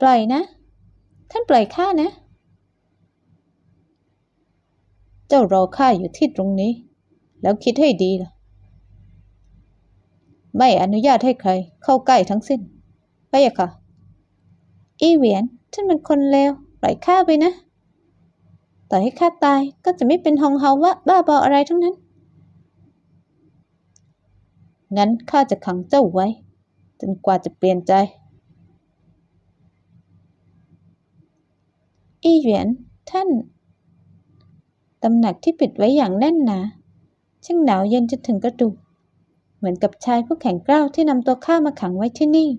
ปล่อยนะ ท่านปล่อยข้านะ เจ้ารอข้าอยู่ที่ตรงนี้ แล้วคิดให้ดีล่ะ ไม่อนุญาตให้ใคร เข้าใกล้ทั้งสิ้น ไปอะค่ะ อีเหวียนท่านเป็นคนเลวปล่อยข้าไปนะต่อให้ข้าตายก็จะไม่เป็นฮองเฮาว่าบ้าบออะไรทั้งนั้น งั้นข้าจะขังเจ้าไว้ จนกว่าจะเปลี่ยนใจ อีเหวียน ท่าน ตำหนักที่ปิดไว้อย่างแน่นหนา ช่างหนาวเย็นจนถึงกระดูก เหมือนกับชายผู้แข็งกร้าวที่นำตัวข้ามาขังไว้ที่นี่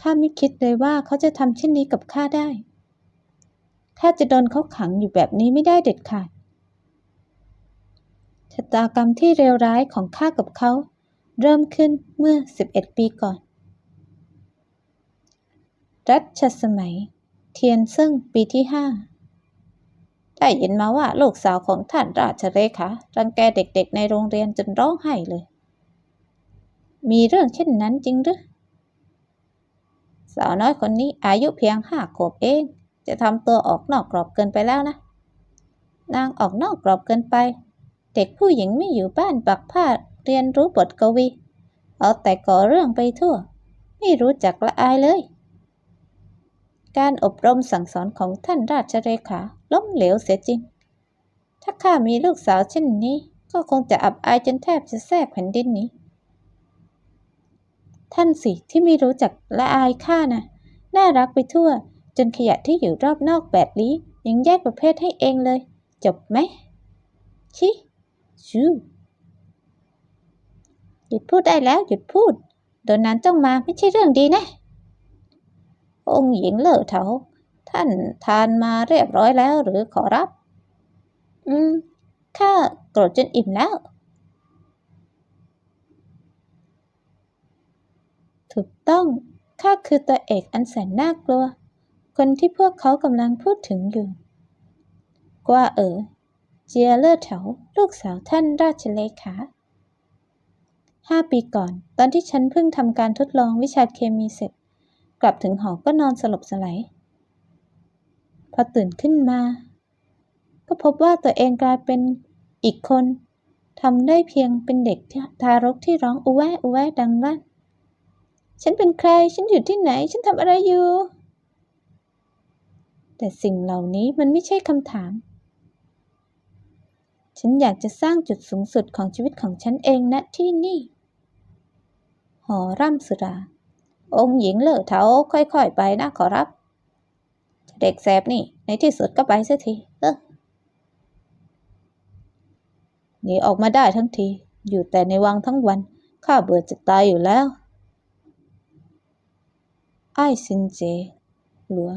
ข้าไม่คิดเลยว่าเขาจะทำเช่นนี้กับข้าได้ ข้าจะโดนเขาขังอยู่แบบนี้ไม่ได้เด็ดขาดชะตากรรมที่เลวร้ายของข้ากับเขา เริ่มขึ้นเมื่อ 11 ปีก่อน รัชสมัย เทียนซึ่งปีที่ห้าได้ยินมาว่าลูกสาวของท่านราชเลขารังแกเด็กๆในโรงเรียนจนร้องไห้เลย มีเรื่องเช่นนั้นจริงหรือสาวน้อยคนนี้อายุเพียงห้าขวบเอง จะทำตัวออกนอกกรอบเกินไปแล้วนะ นางออกนอกกรอบเกินไป เด็กผู้หญิงไม่อยู่บ้านปักผ้าเรียนรู้บทกวี เอาแต่ก่อเรื่องไปทั่ว ไม่รู้จักละอายเลย การอบรมสั่งสอนของท่านราชเลขาล้มเหลวเสียจริง ถ้าข้ามีลูกสาวเช่นนี้ ก็คงจะอับอายจนแทบจะแทรกแผ่นดินนี้ ท่านสิที่ไม่รู้จักละอายข้านะน่ารักไปทั่ว จนขยะที่อยู่รอบนอกแบบนี้ยังแยกประเภทให้เองเลย จบไหมชิชูหยุดพูดได้แล้วหยุดพูดโดนนั้นจ้องมาไม่ใช่เรื่องดีนะ องค์หญิงเล่อเถาท่านทานมาเรียบร้อยแล้วหรือขอรับ อืม ข้าโกรธจนอิ่มแล้วถูกต้องข้าคือตัวเอกอันแสนน่ากลัว คนที่พวกเขากำลังพูดถึงอยู่ กว่าเอ๋อเจียเลอร์เถาลูกสาวท่านราชเลขาห้าปีก่อน ตอนที่ฉันเพิ่งทำการทดลองวิชาเคมีเสร็จ กลับถึงหอก็นอนสลบสลายพอตื่นขึ้นมา ก็พบว่าตัวเองกลายเป็นอีกคนทำได้เพียงเป็นเด็กทารกที่ร้องอุแวะอุแวะดังลั่น ฉันเป็นใคร ฉันอยู่ที่ไหน ฉันทำอะไรอยู่ แต่สิ่งเหล่านี้มันไม่ใช่คำถาม ฉันอยากจะสร้างจุดสูงสุดของชีวิตของฉันเองณที่นี่ หอร่ำสุรา องค์หญิงเลิกเท้าค่อยๆไปนะขอรับ เด็กแสบนี่ ในที่สุดก็ไปเสียทีเออหนีออกมาได้ทั้งที อยู่แต่ในวังทั้งวัน ข้าเบื่อจะตายอยู่แล้ว ไอ้ซินเจ หลัว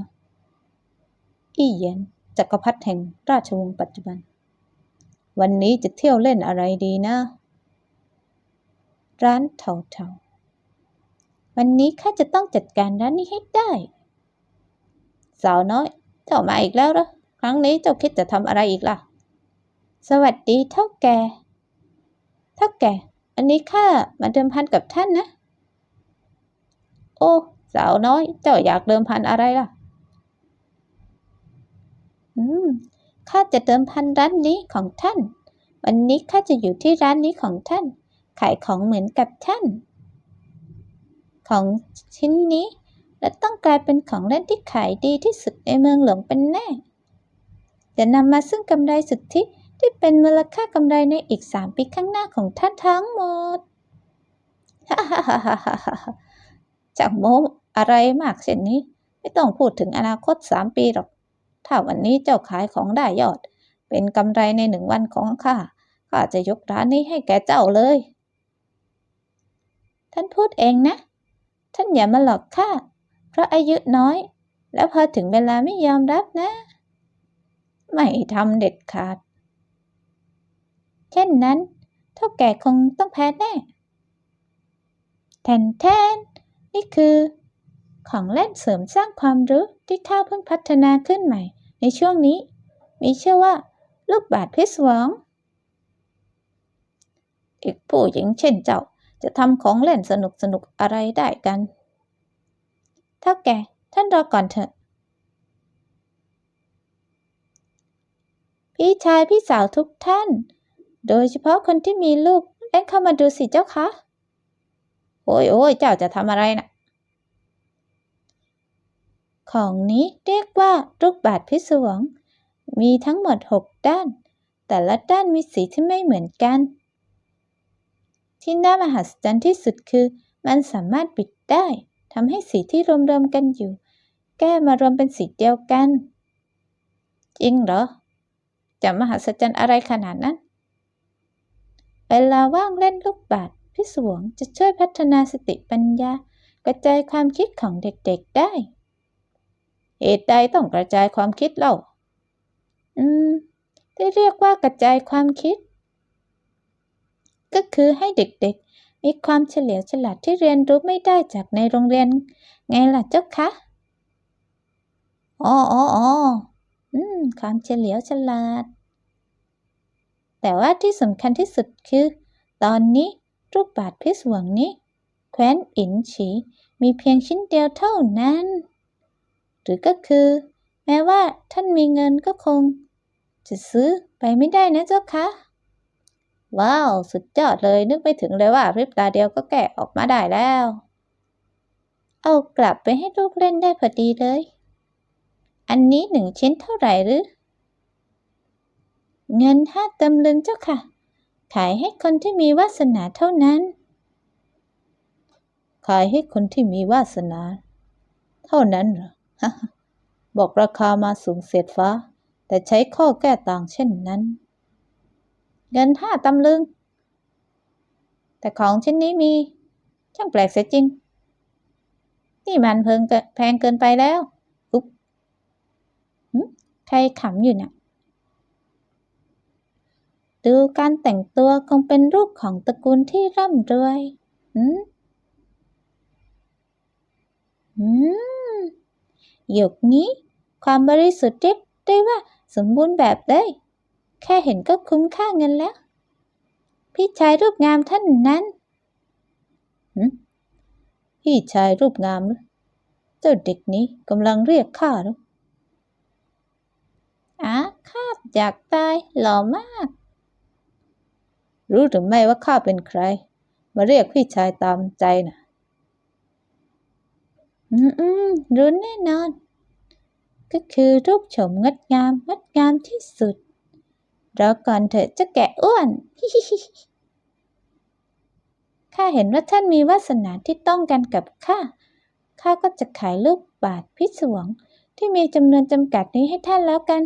อี้เยียนจักรพรรดิแห่งราชวงศ์ปัจจุบัน วันนี้จะเที่ยวเล่นอะไรดีนะ ร้านเถาเถาๆ วันนี้ข้าจะต้องจัดการร้านนี้ให้ได้ สาวน้อย เจ้ามาอีกแล้วเหรอ ครั้งนี้เจ้าคิดจะทำอะไรอีกล่ะ สวัสดีเท่าแก่เท่าแก่อันนี้ข้ามาเดิมพันกับท่านนะ โอ้สาวน้อย เจ้าอยากเดิมพันอะไรล่ะ อืมข้าจะเดิมพันร้านนี้ของท่าน วันนี้ข้าจะอยู่ที่ร้านนี้ของท่าน ขายของเหมือนกับท่าน ของชิ้นนี้ และต้องกลายเป็นของเล่นที่ขายดีที่สุดในเมืองหลวงเป็นแน่ จะนำมาซึ่งกำไรสุทธิที่เป็นมูลค่ากำไรในอีกสามปีข้างหน้าของท่านทั้งหมด ฮ่าฮ่าฮ่าฮ่าฮ่าจากโมอะไรมากเช่นนี้ ไม่ต้องพูดถึงอนาคตสามปีหรอก ถ้าวันนี้เจ้าขายของได้ยอด เป็นกำไรในหนึ่งวันของข้า ข้าจะยกร้านนี้ให้แกเจ้าเลย ท่านพูดเองนะ ท่านอย่ามาหลอกข้าเพราะอายุน้อย แล้วพอถึงเวลาไม่ยอมรับนะ ไม่ทำเด็ดขาด เช่นนั้นเท่าแก่คงต้องแพ้แน่แทนแทนนี่คือ ของเล่นเสริมสร้างความรู้ที่ข้าเพิ่งพัฒนาขึ้นใหม่ ในช่วงนี้ มีชื่อว่า ลูกบาศก์พิศวงอีกผู้หญิงเช่นเจ้า จะทำของเล่นสนุกสนุกๆอะไรได้กันเท่าแก่ท่านรอก่อนเถอะ พี่ชายพี่สาวทุกท่าน โดยเฉพาะคนที่มีลูกเล่นเข้ามาดูสิเจ้าคะโอ้ยโอ้ยเจ้าจะทำอะไรนะ่ะ ของนี้เรียกว่าลูกบาศก์พิศวง มีทั้งหมดหกด้าน แต่ละด้านมีสีที่ไม่เหมือนกัน ที่น่ามหัศจรรย์ที่สุดคือ มันสามารถบิดได้ทำให้สีที่รวมๆกันอยู่ แก้มารวมเป็นสีเดียวกัน จริงเหรอ จะมหัศจรรย์อะไรขนาดนั้น เวลาว่างเล่นลูกบาศก์พิศวงจะช่วยพัฒนาสติปัญญากระจายความคิดของเด็กๆได้ เหตุใดต้องกระจายความคิดเล่า อืมที่เรียกว่ากระจายความคิด ก็คือให้เด็กๆ มีความเฉลียวฉลาดที่เรียนรู้ไม่ได้จากในโรงเรียน ไงล่ะเจ้าคะอ๋ออ๋อออืม ความเฉลียวฉลาด แต่ว่าที่สำคัญที่สุดคือ ตอนนี้รูปบาทพิศวงนี้ แคว้นอินฉีมีเพียงชิ้นเดียวเท่านั้น หรือก็คือ แม้ว่าท่านมีเงินก็คง จะซื้อไปไม่ได้นะเจ้าคะ ว้าว สุดยอดเลยนึกไม่ถึงเลยว่าพริบตาเดียวก็แกะออกมาได้แล้ว เอากลับไปให้ลูกเล่นได้พอดีเลย อันนี้หนึ่งชิ้นเท่าไหร่หรือ เงินห้าตำลึงเจ้าค่ะ ขายให้คนที่มีวาสนาเท่านั้น ขายให้คนที่มีวาสนา เท่านั้นเหรอ บอกราคามาสูงเสียดฟ้า แต่ใช้ข้อแก้ต่างเช่นนั้น เงินห้าตำลึง แต่ของชิ้นนี้มี ช่างแปลกเสียจริง นี่มันเพิงแพงเกินไปแล้วอุ๊บใครขำอยู่เนี่ยดูการแต่งตัวคงเป็นรูปของตระกูลที่ร่ำรวยหืมหืมหยกนี้ ความบริสุทธิ์เรียกได้ว่าสมบูรณ์แบบเลย แค่เห็นก็คุ้มค่าเงินแล้ว พี่ชายรูปงามท่านนั้นพี่ชายรูปงามหรือเจ้าเด็กนี้กำลังเรียกข้าหรืออ๋อข้าอยากตายหล่อมาก รู้หรือไม่ว่าข้าเป็นใคร มาเรียกพี่ชายตามใจนะอืมอืมรู้แน่นอน ก็คือรูปโฉมงดงามงดงามที่สุด รอก่อนเถอะเจะแกะอ้วน ข้าเห็นว่าท่านมีวาสนาที่ต้องกันกับข้า ข้าก็จะขายลูกบาทพิศวงที่มีจำนวนจำกัดนี้ให้ท่านแล้วกัน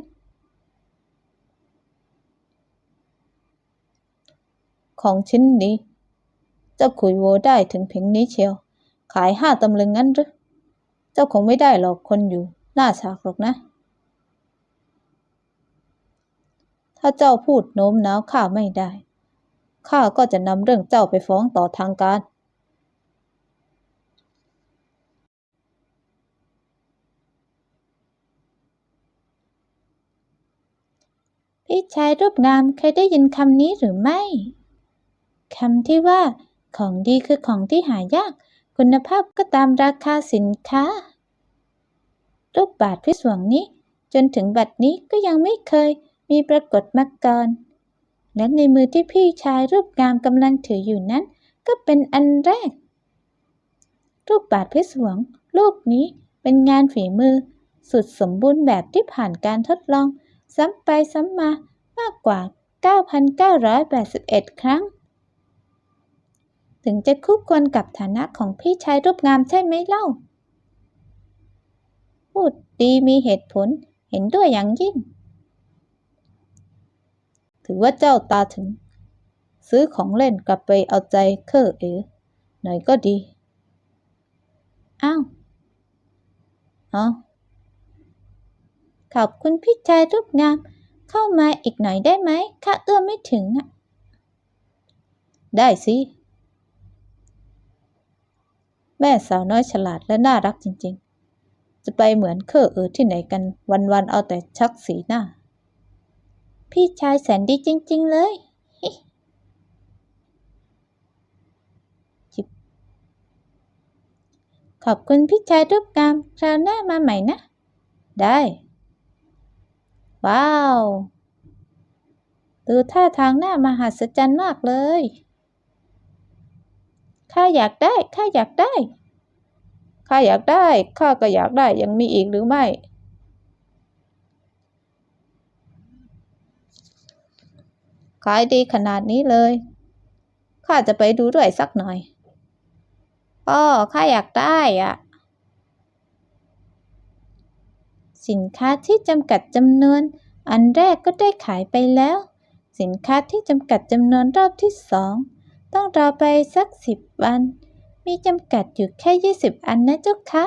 ของชิ้นนี้ เจ้าขุยโวได้ถึงเพียงนี้เชียว ขายห้าตำลึงงั้นหรือ เจ้าคงไม่ได้หรอกคนอยู่ หน้าฉากหรอกนะ ถ้าเจ้าพูดโน้มน้าวข้าไม่ได้ ข้าก็จะนำเรื่องเจ้าไปฟ้องต่อทางการ พี่ชายรูปงามเคยได้ยินคำนี้หรือไม่ คำที่ว่า ของดีคือของที่หายาก คุณภาพก็ตามราคาสินค้า รูปบาทพิศวงนี้ จนถึงบัดนี้ก็ยังไม่เคย มีปรากฏมาก่อน และในมือที่พี่ชายรูปงามกำลังถืออยู่นั้น ก็เป็นอันแรก รูปบาทพิศวงลูกนี้เป็นงานฝีมือ สุดสมบูรณ์แบบที่ผ่านการทดลอง ซ้ำไปซ้ำมามากกว่า 9,981 ครั้ง ถึงจะคู่ควรกับฐานะของพี่ชายรูปงามใช่ไหมเล่า พูดดีมีเหตุผลเห็นด้วยอย่างยิ่ง ถือว่าเจ้าตาถึง ซื้อของเล่นกลับไปเอาใจเคอเอ๋หน่อยก็ดี อ้าวเอาขอบคุณพี่ชายรูปงาม เข้ามาอีกหน่อยได้ไหมข้าเอื้อมไม่ถึงอะได้สิ แม่สาวน้อยฉลาดและน่ารักจริง ๆ จะไปเหมือนเคอเอ๋ที่ไหนกันวัน ๆ เอาแต่ชักสีหน้า พี่ชายแสนดีจริง ๆ เลยขอบคุณพี่ชายรูปงามคราวหน้ามาใหม่นะ ได้ ว้าว ดูท่าทางหน้ามหัศจรรย์มากเลย ข้าอยากได้ ข้าอยากได้ ข้าอยากได้ ข้าก็อยากได้ยังมีอีกหรือไม่ ขายดีขนาดนี้เลย ข้าจะไปดูด้วยสักหน่อย พ่อข้าอยากได้อะ สินค้าที่จำกัดจำนวน อันแรกก็ได้ขายไปแล้ว สินค้าที่จำกัดจำนวนรอบที่สอง ต้องรอไปสักสิบวัน มีจำกัดอยู่แค่ยี่สิบอันนะเจ้าคะ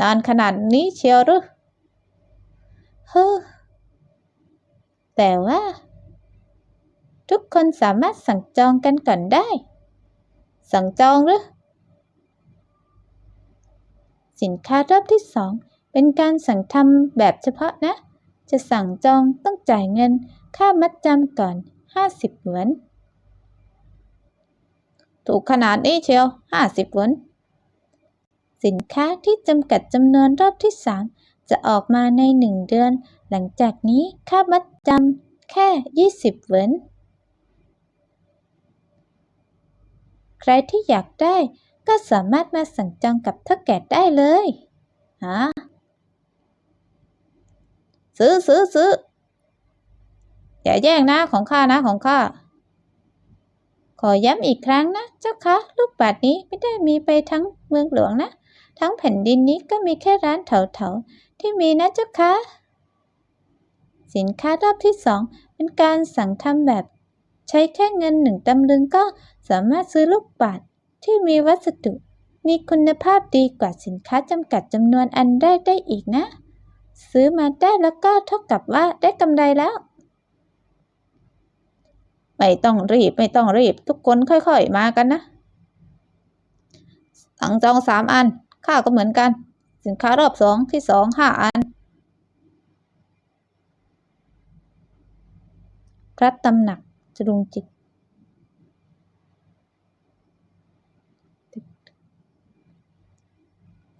นานขนาดนี้เชียวหรือเฮ้อ แต่ว่า ทุกคนสามารถสั่งจองกันก่อนได้ สั่งจองหรือสินค้ารอบที่สองเป็นการสั่งทำแบบเฉพาะนะ จะสั่งจองต้องจ่ายเงินค่ามัดจำก่อน 50หยวน ถูกขนาดนี้เชียว 50หยวน สินค้าที่จำกัดจำนวนรอบที่สามจะออกมาในหนึ่งเดือน หลังจากนี้ค่ามัดจำแค่ 20หยวนใครที่อยากได้ก็สามารถมาสั่งจองกับเท่าแก่ได้เลยฮะซื้อซื้อซื้ออย่าแย่งนะของข้านะของข้า ขอย้ำอีกครั้งนะเจ้าคะลูกบาทนี้ไม่ได้มีไปทั้งเมืองหลวงนะ ทั้งแผ่นดินนี้ก็มีแค่ร้านเถาๆที่มีนะเจ้าคะ สินค้ารอบที่สองเป็นการสั่งทำแบบ ใช้แค่เงินหนึ่งตำลึงก็สามารถซื้อลูกบาทที่มีวัสดุ มีคุณภาพดีกว่าสินค้าจำกัดจำนวนอันได้ได้อีกนะ ซื้อมาได้แล้วก็เท่ากับว่าได้กำไรแล้ว ไม่ต้องรีบไม่ต้องรีบทุกคนค่อยๆมากันนะ สั่งจองสามอันค่าก็เหมือนกัน สินค้ารอบสองที่สองห้าอัน พระตำหนักจรุงจิต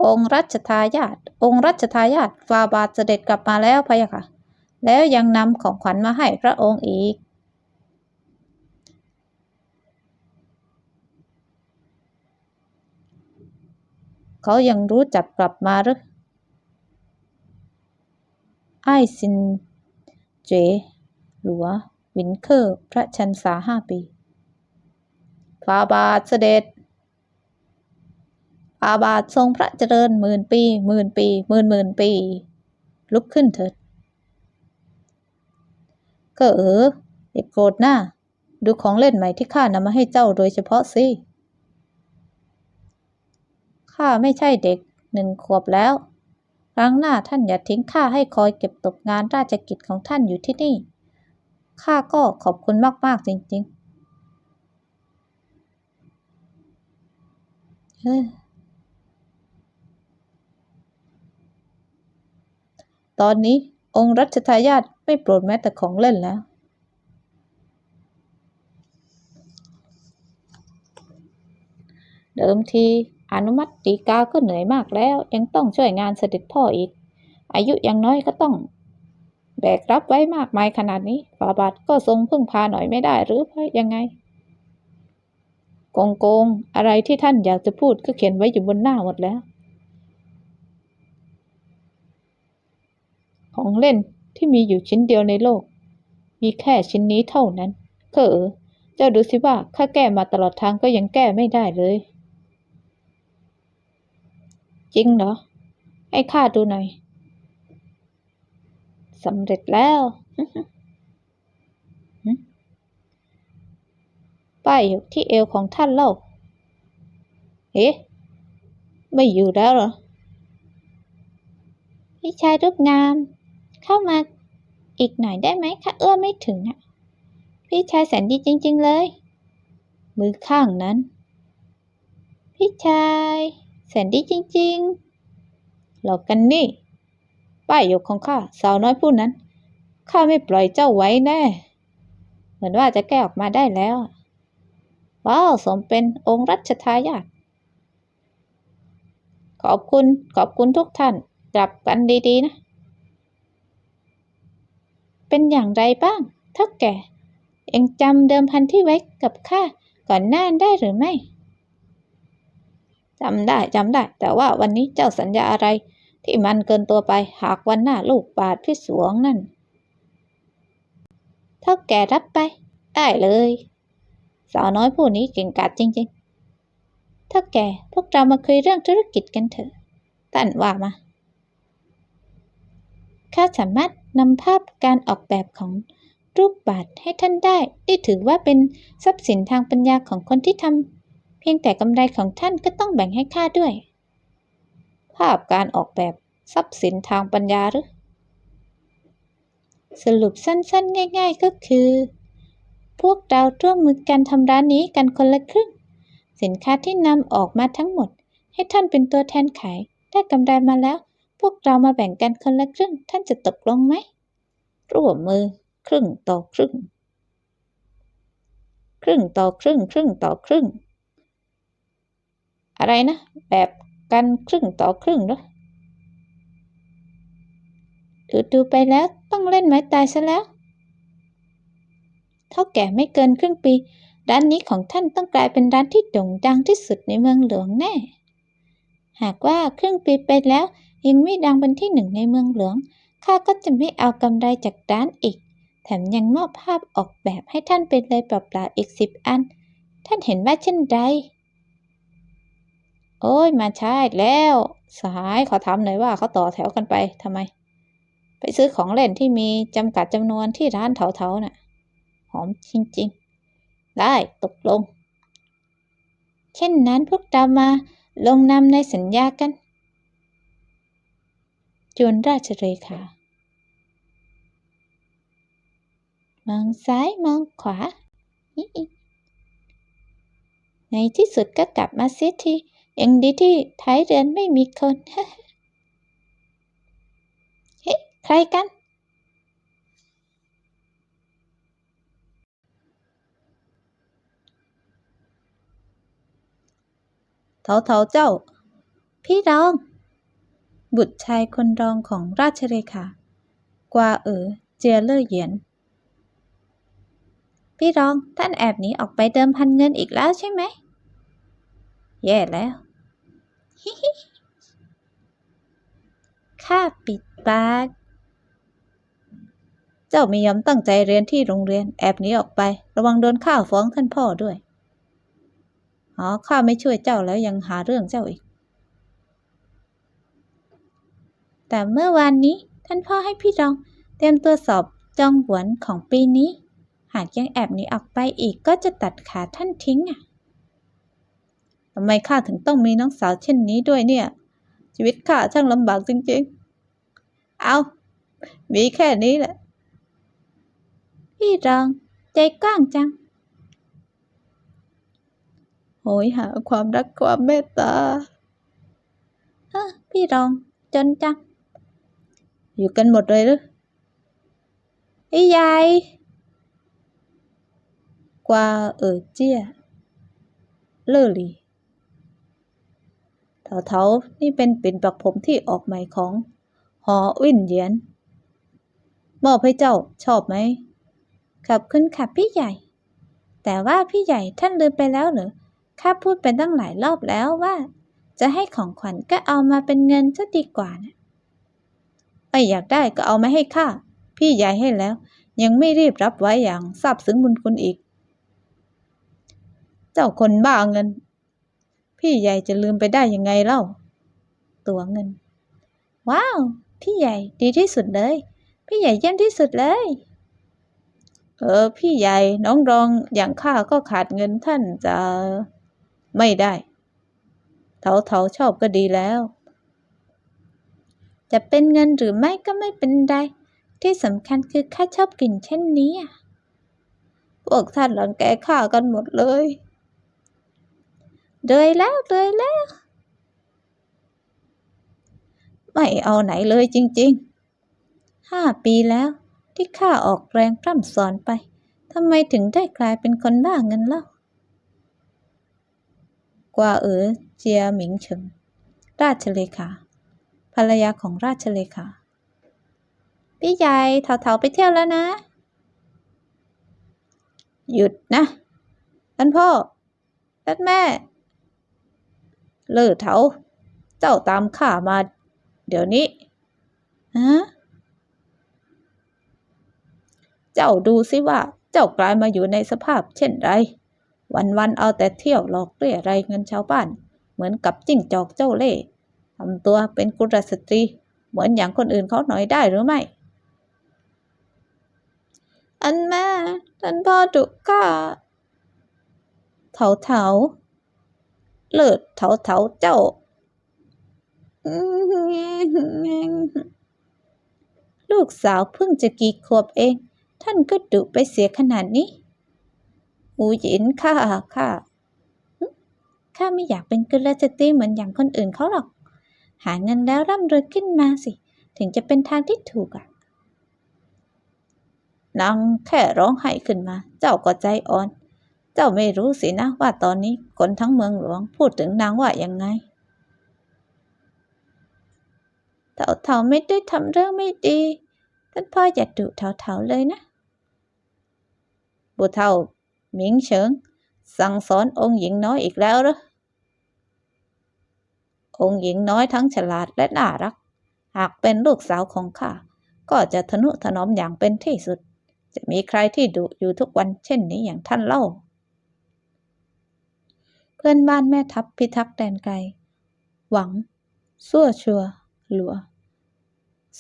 องค์รัชทายาทองค์รัชทายาทฟาบาทเสด็จกลับมาแล้วพะยะค่ะ แล้วยังนำของขวัญมาให้พระองค์อีก เขายังรู้จักกลับมาหรือไอซินเจหลั วินเคอร์พระชันษาห้าปีฟาบาทเสด็จอาบาททรงพระเจริญหมื่นปีหมื่นปีหมื่นหมื่นปี ลุกขึ้นเถิดก็เอออย่าโกรธหน้า ดูของเล่นใหม่ที่ข้านำมาให้เจ้าโดยเฉพาะสิข้าไม่ใช่เด็กหนึ่งขวบแล้วครั้งหน้าท่านอย่าทิ้งข้าให้คอยเก็บตกงานราชกิจของท่านอยู่ที่นี่ ข้าก็ขอบคุณมาก ๆ จริงๆเฮ้ยตอนนี้องค์รัชทายาทไม่โปรดแม้แต่ของเล่นแล้ว เดิมทีอนุมัติตีกาก็เหนื่อยมากแล้ว ยังต้องช่วยงานเสด็จพ่ออีก อายุยังน้อยก็ต้อง แบกรับไว้มากมายขนาดนี้ฝาบาทก็ทรงพึ่งพาหน่อยไม่ได้หรือเพราะยังไงโกงโกงๆอะไรที่ท่านอยากจะพูดก็เขียนไว้อยู่บนหน้าหมดแล้ว ของเล่นที่มีอยู่ชิ้นเดียวในโลก มีแค่ชิ้นนี้เท่านั้นเออเจ้าดูสิว่าข้าแก้มาตลอดทางก็ยังแก้ไม่ได้เลย จริงเหรอ ให้ข้าดูหน่อย สำเร็จแล้วหึป้ายอยู่ที่เอวของท่านเล่าเอ๊ะไม่อยู่แล้วเหรอ พี่ชายรูปงาม เข้ามาอีกหน่อยได้ไหมข้าเอื้อมไม่ถึงอะพี่ชายแสนดีจริง ๆ เลย มือข้างนั้น พี่ชาย แสนดีจริง ๆ หลอกกันนี่ ป้ายยกของข้าสาวน้อยผู้นั้นข้าไม่ปล่อยเจ้าไว้แน่ เหมือนว่าจะแก้ออกมาได้แล้ว ว้าวสมเป็นองค์รัชทายาทขอบคุณขอบคุณทุกท่าน กลับกันดีๆนะ เป็นอย่างไรบ้างเท่าแก่ยังจำเดิมพันที่ไว้กับข้าก่อนหน้าได้หรือไม่จำได้จำได้ แต่ว่าวันนี้เจ้าสัญญาอะไร ที่มันเกินตัวไปหากวันหน้าลูกบาทพิศวงนั่น เท่าแก่รับไป ได้เลย สาวน้อยผู้นี้เก่งกาจจริงๆ เท่าแก่พวกเรามาคุยเรื่องธุรกิจกันเถอะท่านว่ามาข้าสามารถนำภาพการออกแบบของรูปบาทให้ท่านได้นี่ถือว่าเป็นทรัพย์สินทางปัญญาของคนที่ทำเพียงแต่กำไรของท่านก็ต้องแบ่งให้ข้าด้วย ภาพการออกแบบทรัพย์สินทางปัญญาหรือ สรุปสั้นๆ ง่าย ๆ ก็คือ พวกเราร่วมมือกันทำร้านนี้กันคนละครึ่ง สินค้าที่นำออกมาทั้งหมด ให้ท่านเป็นตัวแทนขาย ได้กำไรมาแล้ว พวกเรามาแบ่งกันคนละครึ่ง ท่านจะตกลงไหมร่วมมือ ครึ่งต่อครึ่ง ครึ่งต่อครึ่ง ครึ่งต่อครึ่ง อะไรนะ แบบ กันครึ่งต่อครึ่งหรอดูดูไปแล้วต้องเล่นไม้ตายซะแล้ว เท่าแก่ไม่เกินครึ่งปี ร้านนี้ของท่านต้องกลายเป็นร้านที่โด่งดังที่สุดในเมืองหลวงแน่ หากว่าครึ่งปีไปแล้วยังไม่ดังเป็นที่หนึ่งในเมืองหลวง ข้าก็จะไม่เอากำไรจากร้านอีก แถมยังมอบภาพออกแบบให้ท่านไปเลยเปล่าๆอีกสิบอัน ท่านเห็นว่าเช่นใด โอ้ยมาช้าอีกแล้ว สหายขอถามหน่อยว่าเขาต่อแถวกันไปทำไม ไปซื้อของเล่นที่มีจำกัดจำนวนที่ร้านเถาๆน่ะ หอมจริง ๆ ได้ตกลง เช่นนั้นพวกเรามาลงนามในสัญญากัน จวนราชเรขามองซ้ายมองขวา ในที่สุดก็กลับมาเสียที ยังดีที่ท้ายเรือนไม่มีคน เฮ้ใครกัน เถาเถาเจ้า พี่รอง บุตรชายคนรองของราชเลขากวาเอ๋อเจียเล่อเหยียน พี่รองท่านแอบหนีออกไปเดิมพันเงินอีกแล้วใช่ไหม แย่แล้ว ข้าปิดปาก เจ้าไม่ยอมตั้งใจเรียนที่โรงเรียนแอบหนีออกไป ระวังโดนข้าฟ้องท่านพ่อด้วย อ๋อ ข้าไม่ช่วยเจ้าแล้วยังหาเรื่องเจ้าอีก แต่เมื่อวานนี้ท่านพ่อให้พี่รอง เตรียมตัวสอบจองหวนของปีนี้ หากยังแอบหนีออกไปอีกก็จะตัดขาท่านทิ้งอะ ทำไมข้าถึงต้องมีน้องสาวเช่นนี้ด้วยเนี่ย ชีวิตข้าช่างลำบากจริงๆ เอา มีแค่นี้แหละ พี่รอง ใจกว้างจัง โหยหาความรักความเมตตาฮ้อพี่รอง จนจัง อยู่กันหมดเลยหรือพี่ใหญ่กว่าเออเจี้ยเลอหลี เถาเถานี่เป็นปิ่นปักผมที่ออกใหม่ของ หอวินเยียน มอบให้เจ้าชอบไหมขอบคุณค่ะพี่ใหญ่ แต่ว่าพี่ใหญ่ท่านลืมไปแล้วเหรอข้าพูดไปตั้งหลายรอบแล้วว่า จะให้ของขวัญก็เอามาเป็นเงินซะดีกว่านะไม่อยากได้ก็เอามาให้ข้าพี่ใหญ่ให้แล้ว ยังไม่รีบรับไว้อย่างซาบซึ้งบุญคุณอีก เจ้าคนบ้าเงิน พี่ใหญ่จะลืมไปได้ยังไงเล่า ตัวเงิน ว้าว พี่ใหญ่ดีที่สุดเลย พี่ใหญ่เยี่ยมที่สุดเลย เออ พี่ใหญ่น้องรองอย่างข้าก็ขาดเงินท่านจะไม่ได้ เถาเถาชอบก็ดีแล้ว จะเป็นเงินหรือไม่ก็ไม่เป็นไรที่สำคัญคือข้าชอบกลิ่นเช่นนี้พวกท่านรังแกข้ากันหมดเลย เลยแล้วเลยแล้ว ไม่เอาไหนเลยจริงๆ ห้าปีแล้วที่ข้าออกแรงพร่ำสอนไปทำไมถึงได้กลายเป็นคนบ้าเงินเล่ากว่าเอ๋อเจียหมิงเฉิงราชเลขา ภรรยาของราชเลขา พี่ใหญ่เถาๆไปเที่ยวแล้วนะ หยุดนะท่านพ่อท่านแม่ เลิกเถาเจ้าตามข้ามา เดี๋ยวนี้ฮะเจ้าดูสิว่าเจ้ากลายมาอยู่ในสภาพเช่นไร วันๆเอาแต่เที่ยวหลอกเรียไรเงินชาวบ้าน เหมือนกับจิ้งจอกเจ้าเล่ห์ทำตัวเป็นกุลสตรี เหมือนอย่างคนอื่นเขาหน่อยได้หรือไม่ อันแม่ท่านพ่อดุข้าเถาเถา เลิศเถาเถาเจ้า ลูกสาวเพิ่งจะกี่ขวบเอง ท่านก็ดุไปเสียขนาดนี้หูหยินข้าข้าข้าไม่อยากเป็นกุลสตรีเหมือนอย่างคนอื่นเขาหรอก หาเงินแล้วร่ำรวยขึ้นมาสิ ถึงจะเป็นทางที่ถูกอะนางแค่ร้องไห้ขึ้นมา เจ้าก็ใจอ่อน เจ้าไม่รู้สินะว่าตอนนี้คนทั้งเมืองหลวงพูดถึงนางว่ายังไงเถาๆไม่ได้ทำเรื่องไม่ดี ท่านพ่ออย่าดุเถาๆเลยนะบุเท่าหมิงเฉิง สั่งสอนองค์หญิงน้อยอีกแล้วหรือองค์หญิงน้อยทั้งฉลาดและน่ารัก หากเป็นลูกสาวของข้าก็จะทนุถนอมอย่างเป็นที่สุด จะมีใครที่ดุอยู่ทุกวันเช่นนี้อย่างท่านเล่า พื่อนบ้านแม่ทัพพิทักษ์แดนไกล หวังซั่วชัว หลัว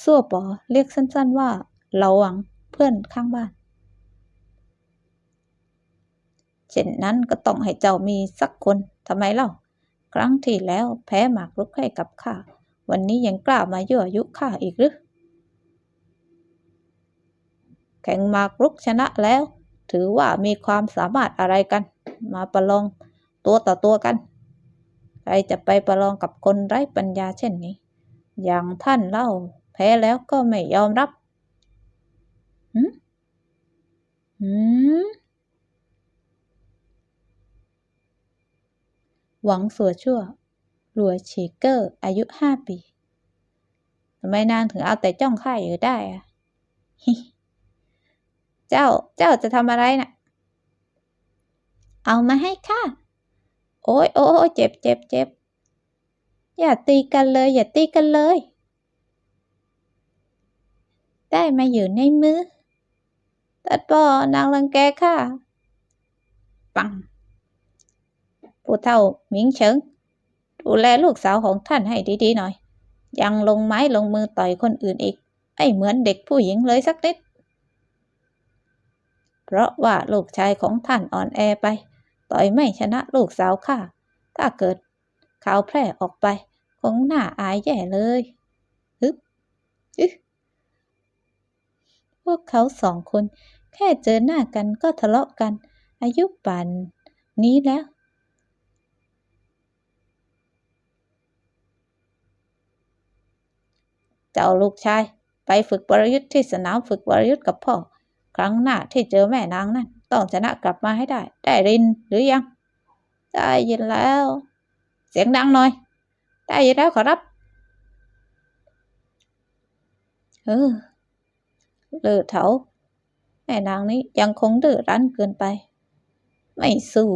ซั่วป๋อเรียกสั้นๆว่าเหลาหวังเพื่อนข้างบ้าน เช่นนั้นก็ต้องให้เจ้ามีสักคนทำไมเล่า ครั้งที่แล้วแพ้หมากรุกให้กับข้า วันนี้ยังกล้ามายั่วยุข้าอีกหรือ แข่งหมากรุกชนะแล้ว ถือว่ามีความสามารถอะไรกัน มาประลอง ตัวต่อตัวกัน ใครจะไปประลองกับคนไร้ปัญญาเช่นนี้ อย่างท่านเล่า แพ้แล้วก็ไม่ยอมรับหืมหืมหวังสัวชั่วหลัวฉีเกอร์ อายุห้าปี ทำไมนางถึงเอาแต่จ้องข้าอยู่ได้อะเจ้า เจ้าจะทำอะไรน่ะ เอามาให้ข้า โอ้ยโอ้ยเจ็บเจ็บเจ็บอย่าตีกันเลย อย่าตีกันเลย ได้มาอยู่ในมือ ตัดปอนางรังแกข้าปัง ผู้เฒ่าหมิงเฉิง ดูแลลูกสาวของท่านให้ดีๆหน่อย ยังลงไม้ลงมือต่อยคนอื่นอีกไม่เหมือนเด็กผู้หญิงเลยสักนิด เพราะว่าลูกชายของท่านอ่อนแอไป ต่อยไม่ชนะลูกสาวข้า ถ้าเกิดข่าวแพร่ออกไป คงหน่าอายแย่เลยฮึบอึพวกเขาสองคนแค่เจอหน้ากันก็ทะเลาะกัน อายุป่านนี้แล้ว เจ้าลูกชาย ไปฝึกวรยุทธ์ที่สนามฝึกวรยุทธ์กับพ่อ ครั้งหน้าที่เจอแม่นางนั่นต้องชนะกลับมาให้ได้ ได้รินหรือยัง ได้ยินแล้ว เสียงดังหน่อย ได้ยินแล้วขอรับ เออเลือเถาแม่นางนี้ยังคงดื้อรั้นเกินไป ไม่สู้